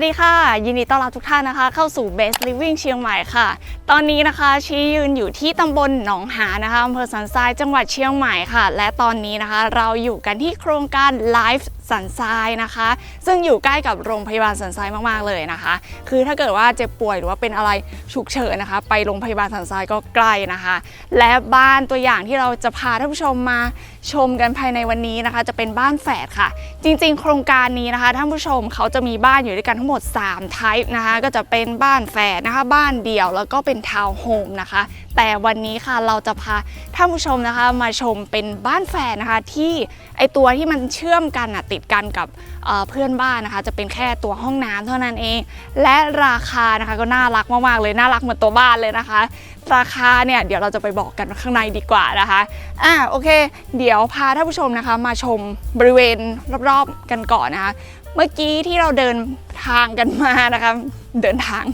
วัสดีค่ะ ยินดีต้อนรับทุกท่านนะคะ เข้าสู่ Best Living เชียงใหม่ค่ะ ตอนนี้นะคะชี้ยืนอยู่ที่ตำบลหนองหานะคะอำเภอสันทรายจังหวัดเชียงใหม่ค่ะ และตอนนี้นะคะ เราอยู่กันที่โครงการ Life สันทรายนะคะ ซึ่งอยู่ใกล้กับโรงพยาบาลสันทรายมากๆเลยนะคะ คือถ้าเกิดว่าเจ็บป่วยหรือว่าเป็นอะไรฉุกเฉินนะคะ ไปโรงพยาบาลสันทรายก็ใกล้นะคะ และบ้านตัวอย่างที่เราจะพาท่านผู้ชมมาชมกันภายในวันนี้นะคะ จะเป็นบ้านแฝดค่ะ จริง ๆ โครงการนี้นะคะท่านผู้ชมเขาจะมีบ้านอยู่ด้วยกันทั้งหมด3 type นะคะ ก็จะเป็นบ้านแฝดนะคะ บ้านเดี่ยวแล้วก็เป็นทาวน์โฮมนะคะ แต่วันนี้ค่ะเราจะพาท่านผู้ชมนะคะ มาชมเป็นบ้านแฝดนะคะที่ไอตัวที่มันเชื่อมกันอะติดกันกับเพื่อนบ้านนะคะ จะเป็นแค่ตัวห้องน้ำเท่านั้นเอง และราคานะคะก็น่ารักมากๆเลยน่ารักเหมือนตัวบ้านเลยนะคะ ราคาเนี่ยเดี๋ยวเราจะไปบอกกันข้างในดีกว่านะคะอ่าโอเค เดี๋ยวพาท่านผู้ชมนะคะ มาชมบริเวณรอบๆกันก่อนนะคะเมื่อกี้ที่เราเดินทางกันมานะคะเดินทาง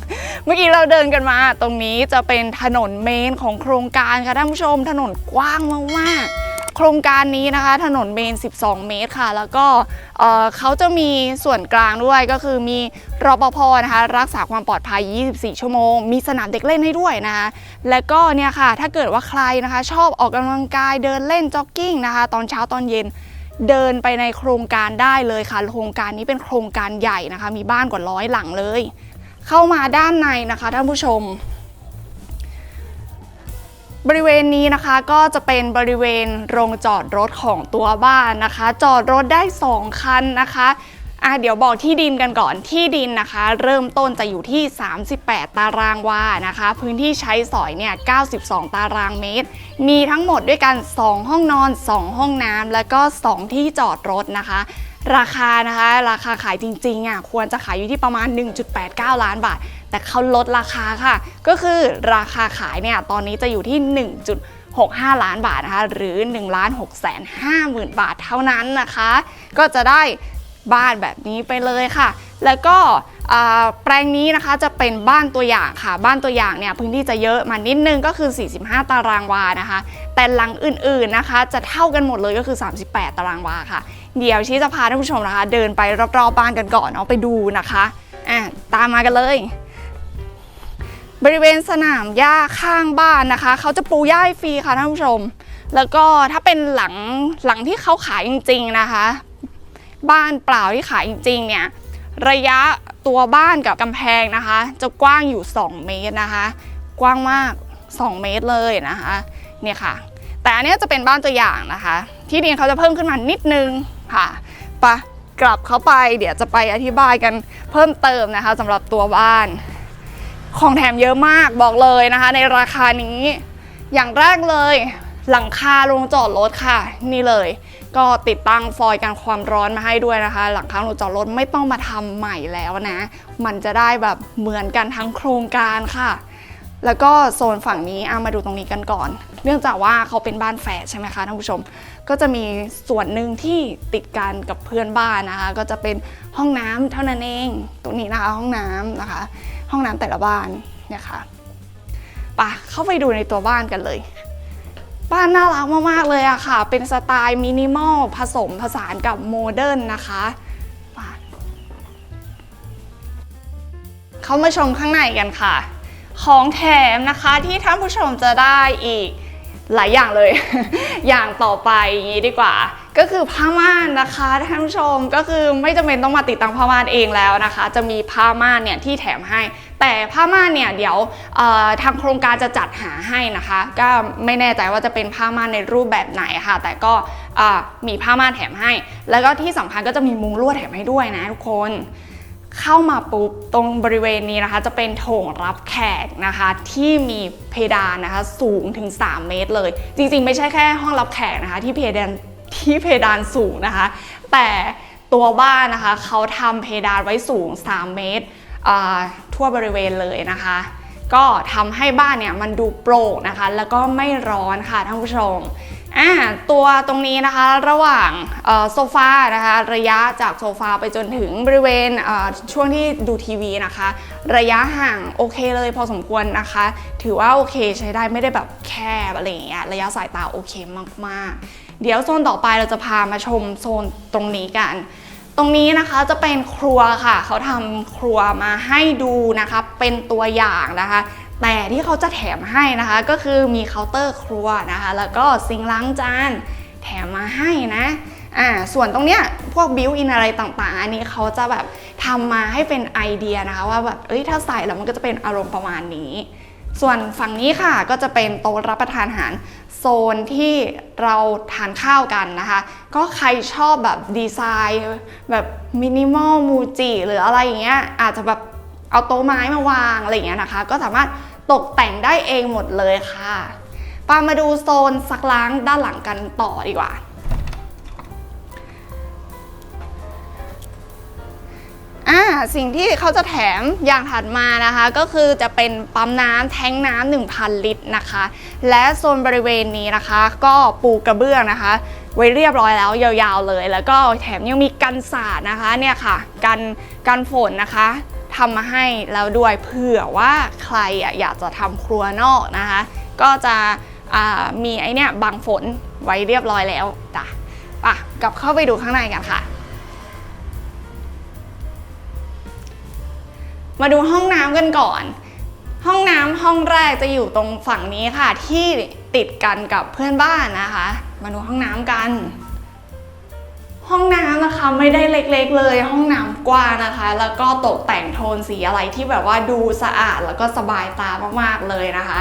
เมื่อกี้เราเดินกันมา ตรงนี้จะเป็นถนนเมนของโครงการค่ะท่านผู้ชมถนนกว้างมากๆ โครงการนี้นะคะ ถนนเมน 12 เมตรค่ะ แล้วก็เอ่อเขาจะมีส่วนกลางด้วยก็คือมีรปภนะคะรักษาความปลอดภัย 24 ชั่วโมง มีสนามเด็กเล่นให้ด้วยนะคะและก็เนี่ยค่ะถ้าเกิดว่าใครนะคะ ชอบออกกำลังกายเดินเล่นจ็อกกิ้งนะคะ ตอนเช้าตอนเย็นเดินไปในโครงการได้เลยค่ะ โครงการนี้เป็นโครงการใหญ่นะคะ มีบ้านกว่าร้อยหลังเลย เข้ามาด้านในนะคะท่านผู้ชม บริเวณนี้นะคะก็จะเป็นบริเวณโรงจอดรถของตัวบ้านนะคะ จอดรถได้ 2 คันนะคะอะเดี๋ยวบอกที่ดินกันก่อนที่ดินนะคะ เริ่มต้นจะอยู่ที่ 38 ตารางวานะคะ พื้นที่ใช้สอยเนี่ย 92 ตารางเมตร มีทั้งหมดด้วยกัน 2 ห้องนอน 2 ห้องน้ำแล้วก็ 2 ที่จอดรถนะคะ ราคานะคะ ราคาขายจริงๆอะควรจะขายอยู่ที่ประมาณ 1.89 ล้านบาท แต่เขาลดราคาค่ะ ก็คือราคาขายเนี่ยตอนนี้จะอยู่ที่ 1.65 ล้านบาทนะคะ หรือ1ล้าน6แสน5หมื่นบาทเท่านั้นนะคะ ก็จะได้บ้านแบบนี้ไปเลยค่ะ แล้วก็แปลงนี้นะคะจะเป็นบ้านตัวอย่างค่ะ บ้านตัวอย่างเนี่ยพื้นที่จะเยอะมานิดนึงก็คือ 45 ตารางวานะคะ แต่หลังอื่นๆนะคะ จะเท่ากันหมดเลยก็คือ 38 ตารางวาค่ะ เดี๋ยวชี้จะพาท่านผู้ชมนะคะ เดินไปรอบๆบ้านกันก่อนเนาะไปดูนะคะอะตามมากันเลย บริเวณสนามหญ้าข้างบ้านนะคะ เขาจะปูหญ้าฟรีค่ะท่านผู้ชม แล้วก็ถ้าเป็นหลังหลังที่เขาขายจริง ๆนะคะ บ้านเปล่าที่ขายจริงๆเนี่ยระยะตัวบ้านกับกำแพงนะคะ จะกว้างอยู่ 2 เมตรนะคะ กว้างมาก 2 เมตรเลยนะคะเนี่ยค่ะ แต่อันนี้จะเป็นบ้านตัวอย่างนะคะ ที่ดินเขาจะเพิ่มขึ้นมานิดนึงค่ะไปะกลับเข้าไปเดี๋ยวจะไปอธิบายกันเพิ่มเติมนะคะสำหรับตัวบ้าน ของแถมเยอะมากบอกเลยนะคะ ในราคานี้ อย่างแรกเลย หลังคาโรงจอดรถค่ะ นี่เลย ก็ติดตั้งฟอยล์กันความร้อนมาให้ด้วยนะคะ หลังคาโรงจอดรถไม่ต้องมาทำใหม่แล้วนะ มันจะได้แบบเหมือนกันทั้งโครงการค่ะ แล้วก็โซนฝั่งนี้เอามาดูตรงนี้กันก่อน เนื่องจากว่าเขาเป็นบ้านแฝดใช่ไหมคะท่านผู้ชม ก็จะมีส่วนหนึ่งที่ติดกันกับเพื่อนบ้านนะคะ ก็จะเป็นห้องน้ำเท่านั้นเอง ตรงนี้นะคะห้องน้ำนะคะ ห้องน้ำแต่ละบ้านเนี่ยค่ะไปะเข้าไปดูในตัวบ้านกันเลย บ้านน่ารักมากๆเลยอะค่ะ เป็นสไตล์มินิมอลผสมผสานกับโมเดิร์นนะคะเข้ามาชมข้างในกันค่ะ ของแถมนะคะที่ท่านผู้ชมจะได้อีกหลายอย่างเลย อย่างต่อไปอย่างนี้ดีกว่า ก็คือผ้าม่านนะคะท่านผู้ชมก็คือไม่จำเป็นต้องมาติดตั้งผ้าม่านเองแล้วนะคะ จะมีผ้าม่านเนี่ยที่แถมให้ แต่ผ้าม่านเนี่ยเดี๋ยวทางโครงการจะจัดหาให้นะคะ ก็ไม่แน่ใจว่าจะเป็นผ้าม่านในรูปแบบไหนค่ะ แต่ก็มีผ้าม่านแถมให้ แล้วก็ที่สำคัญก็จะมีมุ้งลวดแถมให้ด้วยนะทุกคนเข้ามาปุ๊บตรงบริเวณนี้นะคะ จะเป็นโถงรับแขกนะคะ ที่มีเพดานนะคะ สูงถึง 3 เมตรเลย จริงๆ ไม่ใช่แค่ห้องรับแขกนะคะ ที่เพดาน ที่เพดานสูงนะคะ แต่ตัวบ้านนะคะเขาทำเพดานไว้สูง 3 เมตรทั่วบริเวณเลยนะคะ ก็ทำให้บ้านเนี่ยมันดูโปร่งนะคะ แล้วก็ไม่ร้อนค่ะท่านผู้ชมอ่าตัวตรงนี้นะคะระหว่างโซฟานะคะระยะจากโซฟาไปจนถึงบริเวณช่วงที่ดูทีวีนะคะ ระยะห่างโอเคเลยพอสมควรนะคะ ถือว่าโอเคใช้ได้ไม่ได้แบบแคบอะไรอย่างเงี้ยระยะสายตาโอเคมากๆ เดี๋ยวโซนต่อไปเราจะพามาชมโซนตรงนี้กัน ตรงนี้นะคะจะเป็นครัวค่ะ เขาทำครัวมาให้ดูนะคะ เป็นตัวอย่างนะคะ แต่ที่เขาจะแถมให้นะคะ ก็คือมีเคาน์เตอร์ครัวนะคะ แล้วก็ซิงล้างจานแถมมาให้นะอ่าส่วนตรงเนี้ยพวกบิวอินอะไรต่างๆ อันนี้เขาจะแบบทำมาให้เป็นไอเดียนะคะ ว่าแบบเอ้ยถ้าใส่แล้วมันก็จะเป็นอารมณ์ประมาณนี้ ส่วนฝั่งนี้ค่ะก็จะเป็นโต๊ะรับประทานอาหารโซนที่เราทานข้าวกันนะคะ ก็ใครชอบแบบดีไซน์แบบมินิมอลมูจิหรืออะไรอย่างเงี้ยอาจจะแบบเอาโต๊ะไม้มาวางอะไรอย่างเงี้ยนะคะ ก็สามารถตกแต่งได้เองหมดเลยค่ะปามาดูโซนซักล้างด้านหลังกันต่อดีกว่า สิ่งที่เขาจะแถมอย่างถัดมานะคะ ก็คือจะเป็นปั๊มน้ำแท้งน้ำ1,000 ลิตรนะคะ และโซนบริเวณนี้นะคะ ก็ปูกระเบื้องนะคะ ไว้เรียบร้อยแล้วยาวๆเลย แล้วก็แถมยังมีกันสาดนะคะเนี่ยค่ะกันกันฝนนะคะทำมาให้แล้วด้วยเผื่อว่าใครอะอยากจะทำครัวนอกนะคะ ก็จะมีไอเนี่ยบังฝนไว้เรียบร้อยแล้วจ้ะป่ะกลับเข้าไปดูข้างในกันค่ะ มาดูห้องน้ำกันก่อน ห้องน้ำห้องแรกจะอยู่ตรงฝั่งนี้ค่ะ ที่ติดกันกับเพื่อนบ้านนะคะ มาดูห้องน้ำกัน ห้องน้ำนะคะไม่ได้เล็กๆเลย ห้องน้ำกว้างนะคะ แล้วก็ตกแต่งโทนสีอะไรที่แบบว่าดูสะอาดแล้วก็สบายตามากๆเลยนะคะ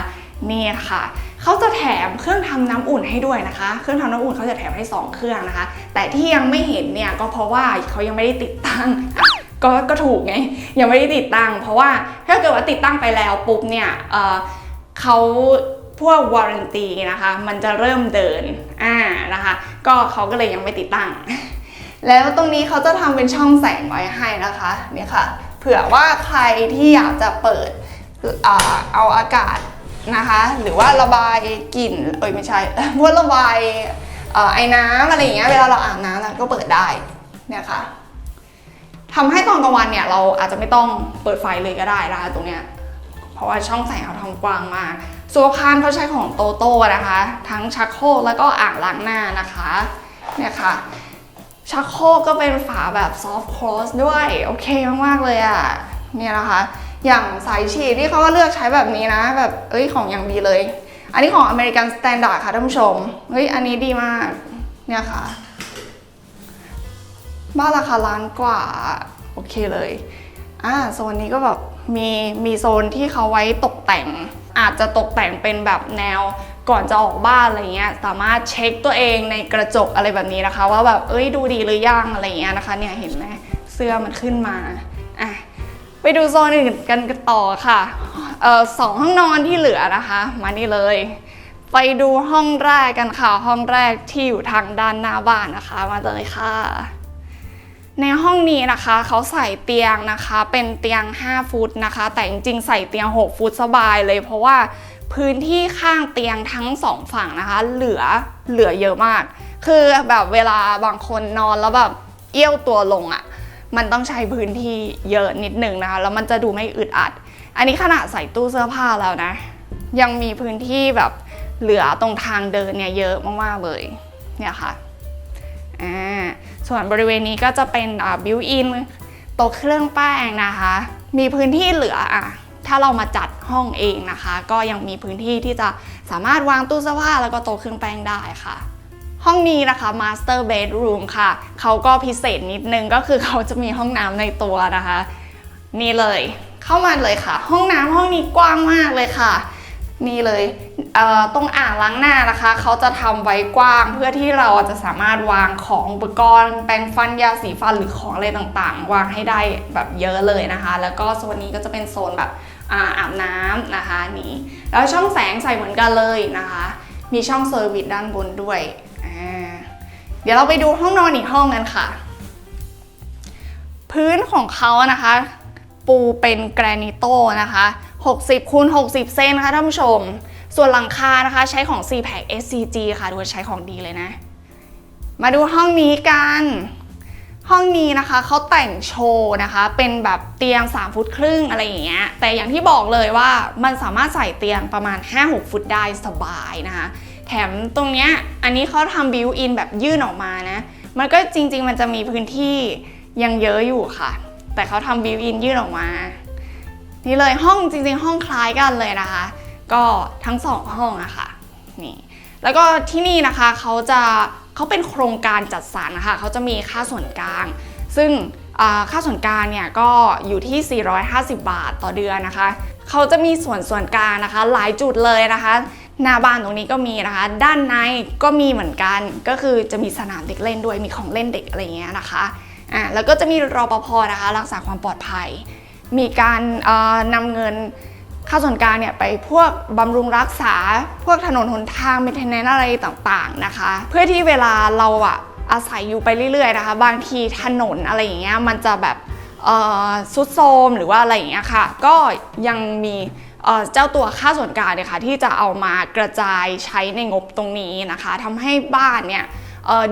นี่ค่ะเขาจะแถมเครื่องทำน้ำอุ่นให้ด้วยนะคะ เครื่องทำน้ำอุ่นเขาจะแถมให้ 2 เครื่องนะคะ แต่ที่ยังไม่เห็นเนี่ยก็เพราะว่าเขายังไม่ได้ติดตั้ง ก็ก็ถูกไงยังไม่ได้ติดตั้ง เพราะว่าถ้าเกิดว่าติดตั้งไปแล้วปุ๊บเนี่ยเเขาพวกวารันตีนะคะ มันจะเริ่มเดินอ่านะคะ ก็เขาก็เลยยังไม่ติดตั้ง แล้วตรงนี้เขาจะทำเป็นช่องแสงไว้ให้นะคะเนี่ยค่ะเผื่อว่าใครที่อยากจะเปิดเอาอากาศนะคะ หรือว่าระบายกลิ่นเอ้ยไม่ใช่พวกระบายไอ้น้ำอะไรอย่างเงี้ยเวลาเราอาบน้ำก็เปิดได้เนี่ยค่ะ ทำให้ตอนกลางวันเนี่ยเราอาจจะไม่ต้องเปิดไฟเลยก็ได้นะคะตรงเนี้ยเพราะว่าช่องแสงเขาทำกว้างมากส่วนพานเขาใช้ของโตโต้นะคะ ทั้งชักโครกแล้วก็อ่างล้างหน้านะคะเนี่ยค่ะชักโครกก็เป็นฝาแบบซอฟต์คลอสด้วย โอเคมาก ๆ เลยอะ่ะเนี่ยนะคะ อย่างสายฉีดที่เขาก็เลือกใช้แบบนี้นะ แบบเอ้ยของอย่างดีเลย อันนี้ของอเมริกันสแตนดาร์ดค่ะท่านผู้ชม เฮ้ย อันนี้ดีมากเนี่ยค่ะ บ้านราคาล้านกว่า โอเคเลยอ่าโซนนี้ก็แบบมีมีโซนที่เขาไว้ตกแต่ง อาจจะตกแต่งเป็นแบบแนวก่อนจะออกบ้านอะไรเงี้ยสามารถเช็คตัวเองในกระจกอะไรแบบนี้นะคะ ว่าแบบเอ้ยดูดีหรือยังอะไรเงี้ยนะคะเนี่ยเห็นไหมเสื้อมันขึ้นมาอะไปดูโซนอื่นกันต่อค่ะเอ่อสองห้องนอนที่เหลือนะคะ มานี่เลย ไปดูห้องแรกกันค่ะห้องแรกที่อยู่ทางด้านหน้าบ้านนะคะ มาเลยค่ะ ในห้องนี้นะคะเขาใส่เตียงนะคะ เป็นเตียง 5 ฟุตนะคะ แต่จริงๆ ใส่เตียง 6 ฟุตสบายเลย เพราะว่าพื้นที่ข้างเตียงทั้งสองฝั่งนะคะ เหลือเหลือเยอะมาก คือแบบเวลาบางคนนอนแล้วแบบเอี้ยวตัวลงอะ่ะมันต้องใช้พื้นที่เยอะนิดนึงนะคะ แล้วมันจะดูไม่อึดอัด อันนี้ขนาดใส่ตู้เสื้อผ้าแล้วนะ ยังมีพื้นที่แบบเหลือตรงทางเดินเนี่ยเยอะมากๆเลยเนี่ยค่ะอ่า ส่วนบริเวณนี้ก็จะเป็นบิวอินโต๊ะเครื่องแป้งนะคะ มีพื้นที่เหลืออะถ้าเรามาจัดห้องเองนะคะ ก็ยังมีพื้นที่ที่จะสามารถวางตู้เสื้อผ้าแล้วก็โต๊ะเครื่องแป้งได้ค่ะห้องนี้นะคะ Master Bedroom ค่ะ เขาก็พิเศษนิดนึงก็คือเขาจะมีห้องน้ำในตัวนะคะ นี่เลย เข้ามาเลยค่ะ ห้องน้ำห้องนี้กว้างมากเลยค่ะ นี่เลยเอ่อตรงอ่างล้างหน้านะคะเขาจะทำไว้กว้าง เพื่อที่เราจะสามารถวางของอุปกรณ์ แปรงฟันยาสีฟันหรือของอะไรต่างๆ วางให้ได้แบบเยอะเลยนะคะ แล้วก็โซนนี้ก็จะเป็นโซนแบบอาอาบน้ำนะคะนี่แล้วช่องแสงใส่เหมือนกันเลยนะคะ มีช่องเซอร์วิสด้านบนด้วย เดี๋ยวเราไปดูห้องนอนอีกห้องกันค่ะ พื้นของเขานะคะ ปูเป็นแกรนิโตนะคะ 60คูณ60 เซนค่ะท่านผู้ชม ส่วนหลังคานะคะใช้ของ c p a c SCG ค่ะดูใช้ของดีเลยนะ มาดูห้องนี้กัน ห้องนี้นะคะเขาแต่งโชว์นะคะ เป็นแบบเตียง 3 ฟุตครึ่งอะไรอย่างเงี้ย แต่อย่างที่บอกเลยว่ามันสามารถใส่เตียงประมาณ 5-6 ฟุตได้สบายนะคะ แถมตรงเนี้ยอันนี้เขาทำบิวอินแบบยื่นออกมานะ มันก็จริง ๆ มันจะมีพื้นที่ยังเยอะอยู่ค่ะ แต่เขาทำบิวอินยื่นออกมา นี่เลยห้องจริง ๆ ห้องคล้ายกันเลยนะคะ ก็ทั้งสองห้องอะค่ะนี่แล้วก็ที่นี่นะคะเขาจะเขาเป็นโครงการจัดสรรนะคะเขาจะมีค่าส่วนกลาง ซึ่งค่าส่วนกลางเนี่ยก็อยู่ที่ 450 บาทต่อเดือนนะคะเขาจะมีส่วนส่วนกลางนะคะ หลายจุดเลยนะคะหน้าบ้านตรงนี้ก็มีนะคะ ด้านในก็มีเหมือนกันก็คือจะมีสนามเด็กเล่นด้วยมีของเล่นเด็กอะไรเงี้ยนะคะ อ่าแล้วก็จะมีรปภนะคะรักษาความปลอดภัย มีการนำเงินค่าส่วนกลางเนี่ยไปพวกบำรุงรักษาพวกถนนหนทางเมนเทนแนนอะไรต่างๆนะคะ เพื่อที่เวลาเราอะอาศัยอยู่ไปเรื่อยๆนะคะ บางทีถนนอะไรอย่างเงี้ยมันจะแบบเอ่อสุดโทมหรือว่าอะไรอย่างเงี้ยค่ะ ก็ยังมีเจ้าตัวค่าส่วนกลางเนี่ยค่ะที่จะเอามากระจายใช้ในงบตรงนี้นะคะทำให้บ้านเนี่ย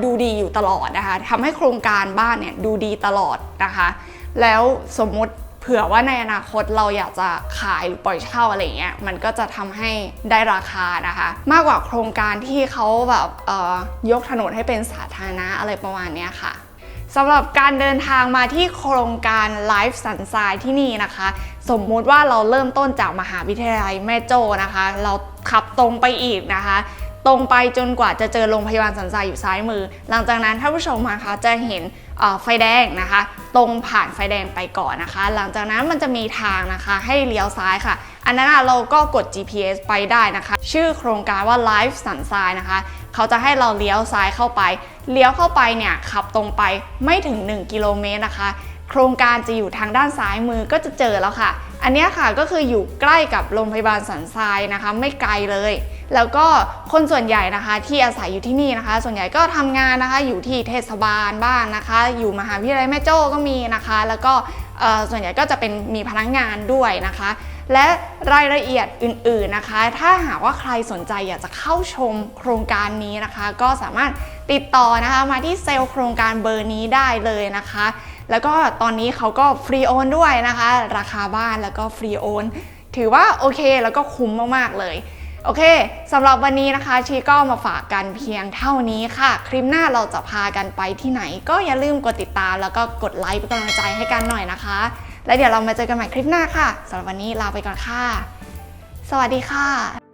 ดูดีอยู่ตลอดนะคะทำให้โครงการบ้านเนี่ยดูดีตลอดนะคะ แล้วสมมติเผื่อว่าในอนาคตเราอยากจะขายหรือปล่อยเช่าอะไรเงี้ยมันก็จะทำให้ได้ราคานะคะ มากกว่าโครงการที่เขาแบบยกถนนให้เป็นสาธารณะอะไรประมาณนี้ค่ะสำหรับการเดินทางมาที่โครงการไลฟ์สันทรายที่นี่นะคะ สมมุติว่าเราเริ่มต้นจากมหาวิทยาลัยแม่โจ้นะคะ เราขับตรงไปอีกนะคะ ตรงไปจนกว่าจะเจอโรงพยาบาลสันทรายอยู่ซ้ายมือ หลังจากนั้นท่านผู้ชมนะคะจะเห็นไฟแดงนะคะ ตรงผ่านไฟแดงไปก่อนนะคะ หลังจากนั้นมันจะมีทางนะคะให้เลี้ยวซ้ายค่ะ อันนั้นเราก็กด GPS ไปได้นะคะ ชื่อโครงการว่า Life สันทรายนะคะ เขาจะให้เราเลี้ยวซ้ายเข้าไป เลี้ยวเข้าไปเนี่ยขับตรงไปไม่ถึง 1 กิโลเมตรนะคะ โครงการจะอยู่ทางด้านซ้ายมือก็จะเจอแล้วค่ะ อันนี้ค่ะก็คืออยู่ใกล้กับโรงพยาบาลสันทรายนะคะ ไม่ไกลเลย แล้วก็คนส่วนใหญ่นะคะที่อาศัยอยู่ที่นี่นะคะ ส่วนใหญ่ก็ทำงานนะคะอยู่ที่เทศบาลบ้างนะคะ อยู่มหาวิทยาลัยแม่โจ้ก็มีนะคะ แล้วก็ส่วนใหญ่ก็จะเป็นมีพนักงานด้วยนะคะ และรายละเอียดอื่นๆนะคะ ถ้าหากว่าใครสนใจอยากจะเข้าชมโครงการนี้นะคะ ก็สามารถติดต่อนะคะมาที่เซลล์โครงการเบอร์นี้ได้เลยนะคะ แล้วก็ตอนนี้เขาก็ฟรีโอนด้วยนะคะ ราคาบ้านแล้วก็ฟรีโอน ถือว่าโอเคแล้วก็คุ้มมากๆเลย โอเคสำหรับวันนี้นะคะชีก็มาฝากกันเพียงเท่านี้ค่ะ คลิปหน้าเราจะพากันไปที่ไหน ก็อย่าลืมกดติดตาม แล้วก็กดไลค์เป็นกำลังใจให้กันหน่อยนะคะ แล้วเดี๋ยวเรามาเจอกันใหม่คลิปหน้าค่ะสำหรับวันนี้ลาไปก่อนค่ะ สวัสดีค่ะ